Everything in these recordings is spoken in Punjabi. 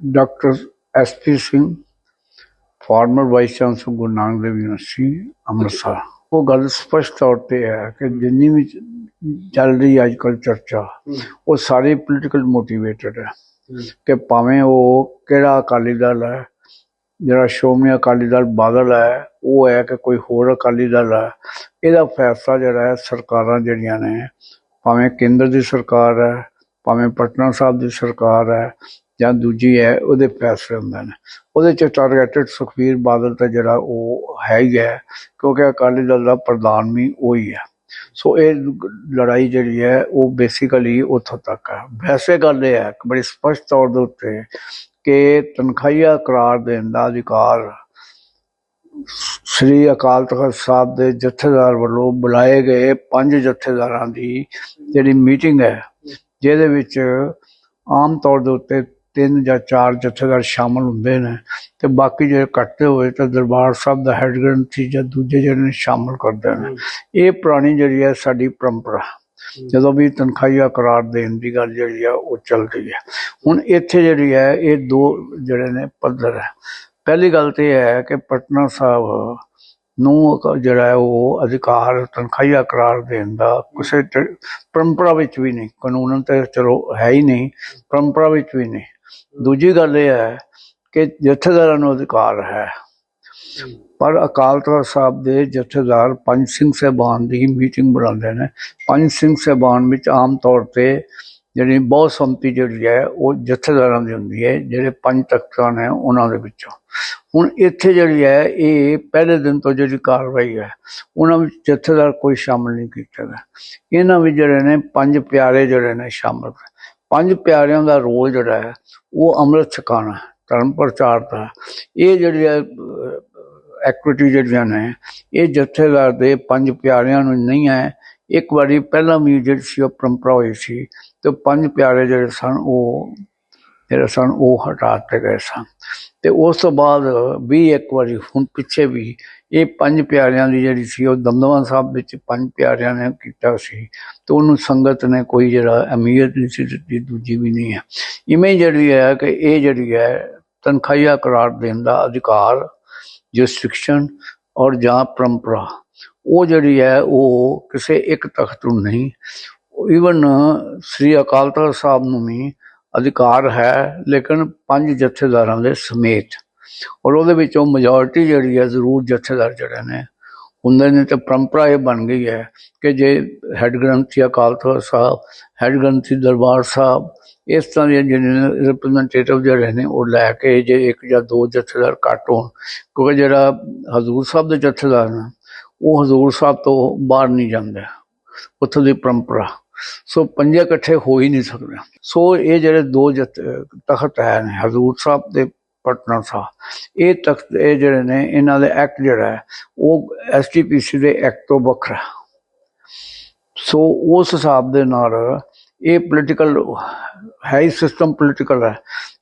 Doctor SP Singh former vice chancellor Guru Nanak Dev university Amritsar. ਉਹ ਗੱਲ ਸਪਸ਼ਟ ਤੌਰ ਤੇ ਹੈ ਕਿ ਜਿੰਨੀ ਵੀ ਚੱਲ ਰਹੀ ਅੱਜ ਕੱਲ੍ਹ ਚਰਚਾ ਉਹ ਸਾਰੇ ਪੋਲੀਟੀਕਲ ਮੋਟੀਵੇਟਡ ਹੈ। ਕਿ ਭਾਵੇਂ ਉਹ ਕਿਹੜਾ ਅਕਾਲੀ ਦਲ ਹੈ ਜਿਹੜਾ ਸ਼੍ਰੋਮਣੀ ਅਕਾਲੀ ਦਲ ਬਾਦਲ ਹੈ ਉਹ ਹੈ ਕਿ ਕੋਈ ਹੋਰ ਅਕਾਲੀ ਦਲ ਹੈ ਇਹਦਾ ਫੈਸਲਾ ਜਿਹੜਾ ਹੈ ਸਰਕਾਰਾਂ ਜਿਹੜੀਆਂ ਨੇ ਭਾਵੇਂ ਕੇਂਦਰ ਦੀ ਸਰਕਾਰ ਹੈ ਭਾਵੇਂ ਪਟਨਾ ਸਾਹਿਬ ਦੀ ਸਰਕਾਰ ਹੈ ਜਾਂ ਦੂਜੀ ਹੈ, ਉਹਦੇ ਫੈਸਲੇ ਹੁੰਦੇ ਨੇ ਉਹਦੇ ਚ ਟਾਰਗੇਟਡ ਸੁਖਬੀਰ ਬਾਦਲ ਤਾਂ ਜਿਹੜਾ ਉਹ ਹੈ ਹੀ ਹੈ, ਕਿਉਂਕਿ ਅਕਾਲੀ ਦਲ ਦਾ ਪ੍ਰਧਾਨ ਵੀ ਉਹੀ ਹੈ। ਸੋ ਇਹ ਲੜਾਈ ਜਿਹੜੀ ਹੈ, ਉਹ ਬੇਸਿਕਲੀ ਉੱਥੋਂ ਤੱਕ ਹੈ। ਵੈਸੇ ਗੱਲ ਇਹ ਹੈ, ਬੜੀ ਸਪਸ਼ਟ ਤੌਰ ਦੇ ਉੱਤੇ ਕਿ ਤਨਖਾਹੀਆ ਕਰਾਰ ਦੇਣ ਦਾ ਅਧਿਕਾਰ ਸ੍ਰੀ ਅਕਾਲ ਤਖਤ ਸਾਹਿਬ ਦੇ ਜਥੇਦਾਰ ਵੱਲੋਂ ਬੁਲਾਏ ਗਏ ਪੰਜ ਜਥੇਦਾਰਾਂ ਦੀ ਜਿਹੜੀ ਮੀਟਿੰਗ ਹੈ, ਜਿਹਦੇ ਵਿੱਚ ਆਮ ਤੌਰ ਦੇ ਉੱਤੇ ਤਿੰਨ ਜਾਂ ਚਾਰ ਜਥੇਦਾਰ ਸ਼ਾਮਲ ਹੁੰਦੇ ਨੇ ਤੇ ਬਾਕੀ ਜਿਹੜੇ ਕੱਟਦੇ ਹੋਏ ਤਾਂ ਦਰਬਾਰ ਸਾਹਿਬ ਦਾ ਹੈੱਡ ਗ੍ਰੰਥੀ ਜਾਂ ਦੂਜੇ ਜਿਹੜੇ ਨੇ ਸ਼ਾਮਲ ਕਰਦੇ ਨੇ। ਇਹ ਪੁਰਾਣੀ ਜਿਹੜੀ ਹੈ ਸਾਡੀ ਪਰੰਪਰਾ। ਜਦੋਂ ਵੀ ਤਨਖਾਹੀਆ ਕਰਾਰ ਦੇਣ ਦੀ ਗੱਲ ਜਿਹੜੀ ਆ ਉਹ ਚੱਲਦੀ ਹੈ। ਹੁਣ ਇੱਥੇ ਜਿਹੜੀ ਹੈ ਇਹ ਦੋ ਜਿਹੜੇ ਨੇ ਪੱਧਰ ਹੈ। ਪਹਿਲੀ ਗੱਲ ਤੇ ਇਹ ਹੈ ਕਿ ਪਟਨਾ ਸਾਹਿਬ ਨੂੰ ਜਿਹੜਾ ਹੈ ਉਹ ਅਧਿਕਾਰ ਤਨਖਾਹੀਆ ਕਰਾਰ ਦੇਣ ਦਾ ਕਿਸੇ ਪਰੰਪਰਾ ਵਿੱਚ ਵੀ ਨਹੀਂ। ਕਾਨੂੰਨ ਤੇ ਚਲੋ ਹੈ ਹੀ ਨਹੀਂ। ਪਰੰਪਰਾ ਵਿੱਚ ਵੀ ਨਹੀਂ। ਦੂਜੀ ਗੱਲ ਇਹ ਹੈ ਕਿ ਜਥੇਦਾਰਾਂ ਨੂੰ ਅਧਿਕਾਰ ਹੈ। ਪਰ ਅਕਾਲ ਤਖਤ ਸਾਹਿਬ ਦੇ ਜਥੇਦਾਰ ਪੰਜ ਸਿੰਘ ਸਾਹਿਬਾਨ ਦੀ ਮੀਟਿੰਗ ਬੁਲਾਉਂਦੇ ਨੇ। ਪੰਜ ਸਿੰਘ ਸਾਹਿਬਾਨ ਵਿੱਚ ਆਮ ਤੌਰ ਤੇ ਜਿਹੜੀ ਬਹੁਤ ਸੰਮਤੀ ਜਿਹੜੀ ਹੈ ਉਹ ਜਥੇਦਾਰਾਂ ਦੀ ਹੁੰਦੀ ਹੈ ਜਿਹੜੇ ਪੰਜ ਤਖਤਾਂ ਨੇ ਉਹਨਾਂ ਦੇ ਵਿੱਚੋਂ। ਹੁਣ ਇੱਥੇ ਜਿਹੜੀ ਹੈ ਇਹ ਪਹਿਲੇ ਦਿਨ ਤੋਂ ਜਿਹੜੀ ਕਾਰਵਾਈ ਹੈ ਉਹਨਾਂ ਵਿੱਚ ਜਥੇਦਾਰ ਕੋਈ ਸ਼ਾਮਲ ਨਹੀਂ ਕੀਤਾ ਗਿਆ। ਇਹਨਾਂ ਵਿੱਚ ਜਿਹੜੇ ਨੇ ਪੰਜ ਪਿਆਰੇ ਜਿਹੜੇ ਨੇ ਸ਼ਾਮਲ ਪੰਜ ਪਿਆਰਿਆਂ ਦਾ ਰੋਲ ਜਿਹੜਾ ਹੈ, ਉਹ ਅੰਮ੍ਰਿਤ ਛਕਾਉਣਾ ਧਰਮ ਪ੍ਰਚਾਰ ਦਾ ਇਹ ਜਿਹੜੀ ਐਕਟੀਵਿਟੀ ਜਿਹੜੀਆਂ ਨੇ, ਇਹ ਜਥੇਦਾਰ ਦੇ ਪੰਜ ਪਿਆਰਿਆਂ ਨੂੰ ਨਹੀਂ ਹੈ। ਇੱਕ ਵਾਰੀ ਪਹਿਲਾਂ ਵੀ ਜਿਹੜੀ ਸੀ, ਉਹ ਪਰੰਪਰਾ ਹੋਈ ਸੀ, ਤੇ ਪੰਜ ਪਿਆਰੇ ਜਿਹੜੇ ਸਨ, ਉਹ, ਜਿਹੜੇ ਸਨ, ਉਹ ਹਟਾ ਦਿੱਤੇ ਗਏ ਸਨ। ਤੇ ਉਸ ਤੋਂ ਬਾਅਦ ਵੀ ਇੱਕ ਵਾਰੀ ਹੁਣ ਪਿੱਛੇ ਵੀ ਇਹ ਪੰਜ ਪਿਆਰਿਆਂ ਦੀ ਜਿਹੜੀ ਸੀ, ਉਹ ਦਮਦਮਾ ਸਾਹਿਬ ਵਿੱਚ ਪੰਜ ਪਿਆਰਿਆਂ ਨੇ ਕੀਤਾ ਸੀ ਤੇ ਉਹਨੂੰ ਸੰਗਤ ਨੇ ਕੋਈ ਜਿਹੜਾ ਅਹਿਮੀਅਤ ਨਹੀਂ ਸੀ ਦਿੱਤੀ, ਦੂਜੀ ਵੀ ਨਹੀਂ ਹੈ। ਇਵੇਂ ਜਿਹੜੀ ਹੈ ਕਿ ਇਹ ਜਿਹੜੀ ਹੈ ਤਨਖਾਹੀਆ ਕਰਾਰ ਦੇਣ ਦਾ ਅਧਿਕਾਰ ਜੁਰਿਸਡਿਕਸ਼ਨ ਔਰ ਜਾਂ ਪਰੰਪਰਾ, ਉਹ ਜਿਹੜੀ ਹੈ ਉਹ ਕਿਸੇ ਇੱਕ ਤਖਤ ਨੂੰ ਨਹੀਂ ਈਵਨ ਸ੍ਰੀ ਅਕਾਲ ਤਖਤ ਸਾਹਿਬ ਨੂੰ ਵੀ ਅਧਿਕਾਰ ਹੈ, ਲੇਕਿਨ ਪੰਜ ਜਥੇਦਾਰਾਂ ਦੇ ਸਮੇਤ। ਔਰ ਉਹਦੇ ਵਿੱਚੋਂ ਮੈਜੋਰਿਟੀ ਜਿਹੜੀ ਹੈ ਜ਼ਰੂਰ ਜਥੇਦਾਰ ਜਿਹੜੇ ਨੇ, ਹੁੰਦੇ ਨੇ ਤੇ ਪਰੰਪਰਾ ਇਹ ਬਣ ਗਈ ਹੈ ਕਿ ਜੇ ਹੈੱਡ ਗ੍ਰੰਥੀ ਅਕਾਲ ਤਖਤ ਸਾਹਿਬ, ਹੈੱਡ ਗ੍ਰੰਥੀ ਦਰਬਾਰ ਸਾਹਿਬ, ਇਸ ਤਰ੍ਹਾਂ ਦੇ ਜਿਹੜੇ ਰਿਪਰੈਜ਼ੈਂਟੇਟਿਵ ਜਿਹੜੇ ਨੇ ਉਹ ਲੈ ਕੇ ਜੇ ਇੱਕ ਜਾਂ ਦੋ ਜਥੇਦਾਰ ਘੱਟ ਹੋਣ, ਕਿਉਂਕਿ ਜਿਹੜਾ ਹਜ਼ੂਰ ਸਾਹਿਬ ਦੇ ਜਥੇਦਾਰ ਨੇ, ਉਹ ਹਜ਼ੂਰ ਸਾਹਿਬ ਤੋਂ ਬਾਹਰ ਨਹੀਂ ਜਾਂਦੇ, ਉੱਥੋਂ ਦੀ ਪਰੰਪਰਾ। ਸੋ ਪੰਜੇ ਇਕੱਠੇ ਹੋ ਹੀ ਨਹੀਂ ਸਕਦੇ। ਸੋ ਇਹ ਜਿਹੜੇ ਦੋ ਤਖਤ ਹੈ ਨੇ ਹਜ਼ੂਰ ਸਾਹਿਬ ਤੇ ਪਟਨਾ ਸਾਹਿਬ, ਇਹ ਤਖਤ, ਇਹ ਜਿਹੜੇ ਨੇ, ਇਹਨਾਂ ਦੇ ਐਕਟ ਜਿਹੜਾ ਹੈ, ਉਹ ਐਸਟੀਪੀਸੀ ਦੇ ਐਕਟ ਤੋਂ ਵੱਖਰਾ ਸੋ ਉਸ ਹਿਸਾਬ ਦੇ ਨਾਲ ਇਹ ਪੋਲੀਟੀਕਲ ਹੈ ਹੀ ਸਿਸਟਮ ਪੋਲੀਟੀਕਲ ਹੈ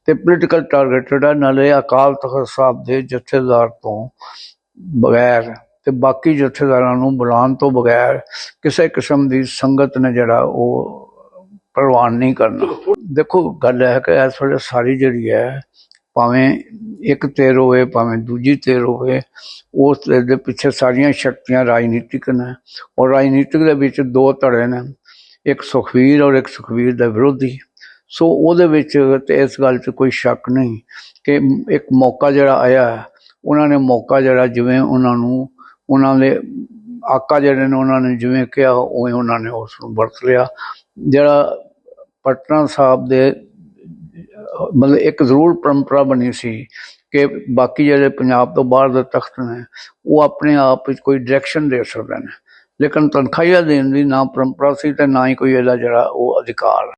ਤੇ ਪੋਲੀਟੀਕਲ ਟਾਰਗੇਟਡ ਹੈ, ਨਾਲੇ ਅਕਾਲ ਤਖਤ ਸਾਹਿਬ ਦੇ ਜਥੇਦਾਰ ਤੋਂ ਬਗੈਰ ਤੇ ਬਾਕੀ ਜਥੇਦਾਰਾਂ ਨੂੰ ਬੁਲਾਉਣ ਤੋਂ ਬਗੈਰ ਕਿਸੇ ਕਿਸਮ ਦੀ ਸੰਗਤ ਨੇ ਜਿਹੜਾ ਉਹ ਪ੍ਰਵਾਨ ਨਹੀਂ ਕਰਨਾ। ਦੇਖੋ ਗੱਲ ਹੈ ਕਿ ਇਸ ਵੇਲੇ ਸਾਰੀ ਜਿਹੜੀ ਹੈ ਭਾਵੇਂ ਇੱਕ ਤੇਰ ਹੋਵੇ ਭਾਵੇਂ ਦੂਜੀ ਧਿਰ ਹੋਵੇ ਉਸ ਦੇ ਪਿੱਛੇ ਸਾਰੀਆਂ ਸ਼ਕਤੀਆਂ ਰਾਜਨੀਤਿਕ ਨੇ ਔਰ ਰਾਜਨੀਤਿਕ ਦੇ ਵਿੱਚ ਦੋ ਧੜੇ ਨੇ ਇੱਕ ਸੁਖਵੀਰ ਔਰ ਇੱਕ ਸੁਖਵੀਰ ਦਾ ਵਿਰੋਧੀ। ਸੋ ਉਹਦੇ ਵਿੱਚ ਤੇ ਇਸ ਗੱਲ 'ਚ ਕੋਈ ਸ਼ੱਕ ਨਹੀਂ ਕਿ ਇੱਕ ਮੌਕਾ ਜਿਹੜਾ ਆਇਆ ਹੈ, ਉਹਨਾਂ ਨੇ ਮੌਕਾ ਜਿਹੜਾ ਜਿਵੇਂ ਉਹਨਾਂ ਨੂੰ ਉਹਨਾਂ ਦੇ ਆਕਾ ਜਿਹੜੇ ਨੇ ਉਹਨਾਂ ਨੇ ਜਿਵੇਂ ਕਿਹਾ, ਉਵੇਂ ਉਹਨਾਂ ਨੇ ਉਸ ਨੂੰ ਵਰਤ ਲਿਆ। ਜਿਹੜਾ ਪਟਨਾ ਸਾਹਿਬ ਦੇ, ਮਤਲਬ ਇੱਕ ਜ਼ਰੂਰ ਪਰੰਪਰਾ ਬਣੀ ਸੀ ਕਿ ਬਾਕੀ ਜਿਹੜੇ ਪੰਜਾਬ ਤੋਂ ਬਾਹਰ ਦੇ ਤਖਤ ਨੇ, ਉਹ ਆਪਣੇ ਆਪ ਵਿੱਚ ਕੋਈ ਡਾਇਰੈਕਸ਼ਨ ਦੇ ਸਕਦੇ ਨੇ। ਲੇਕਿਨ ਤਨਖਾਹੀਆ ਦੇਣ ਦੀ ਨਾ ਪਰੰਪਰਾ ਸੀ ਤੇ ਨਾ ਹੀ ਕੋਈ ਇਹਦਾ ਜਿਹੜਾ ਉਹ ਅਧਿਕਾਰ।